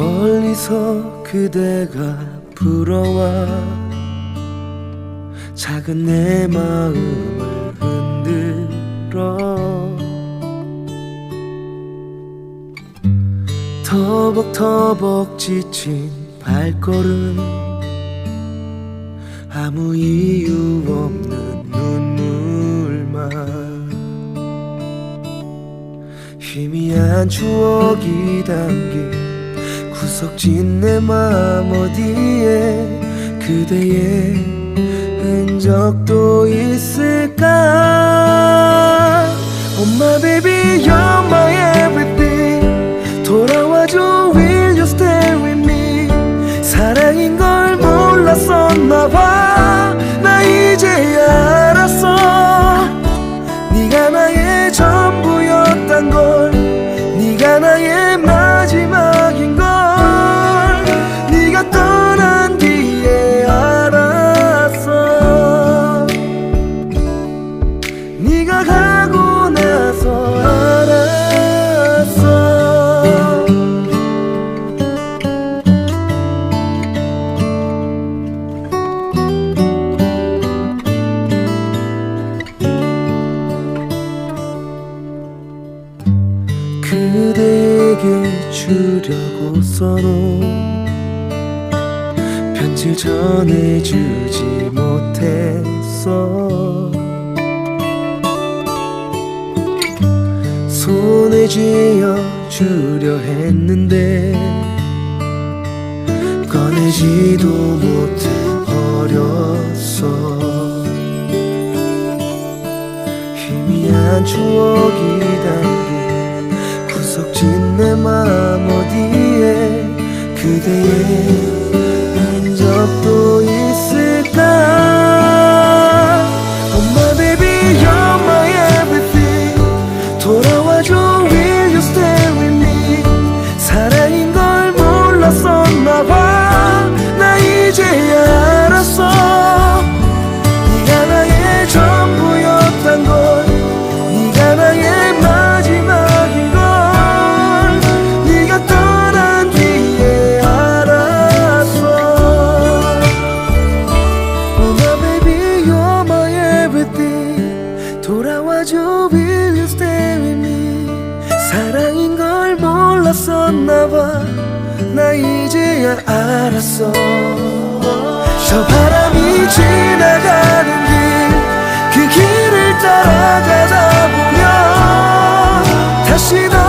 멀리서 그대가 불어와 작은 내 마음을 흔들어 터벅터벅 지친 발걸음 아무 이유 없는 눈물만. 희미한 추억이 담긴 구석진 내 맘 어디에 그대의 흔적도 있을까 Oh my baby you're my everything 돌아와줘 will you stay with me 사랑인 걸 몰랐었나 봐 가고 나서 알았어. 그대에게 주려고 써놓은 편지를 전해주지 못했어 쥐어 주려 했는데 꺼내지도 못해 버렸어. 희미한 추억이 담 몰랐었나 봐 나 이제야 알았어. 저 바람이 지나가는 길 그 길을 따라가다 보면 다시 더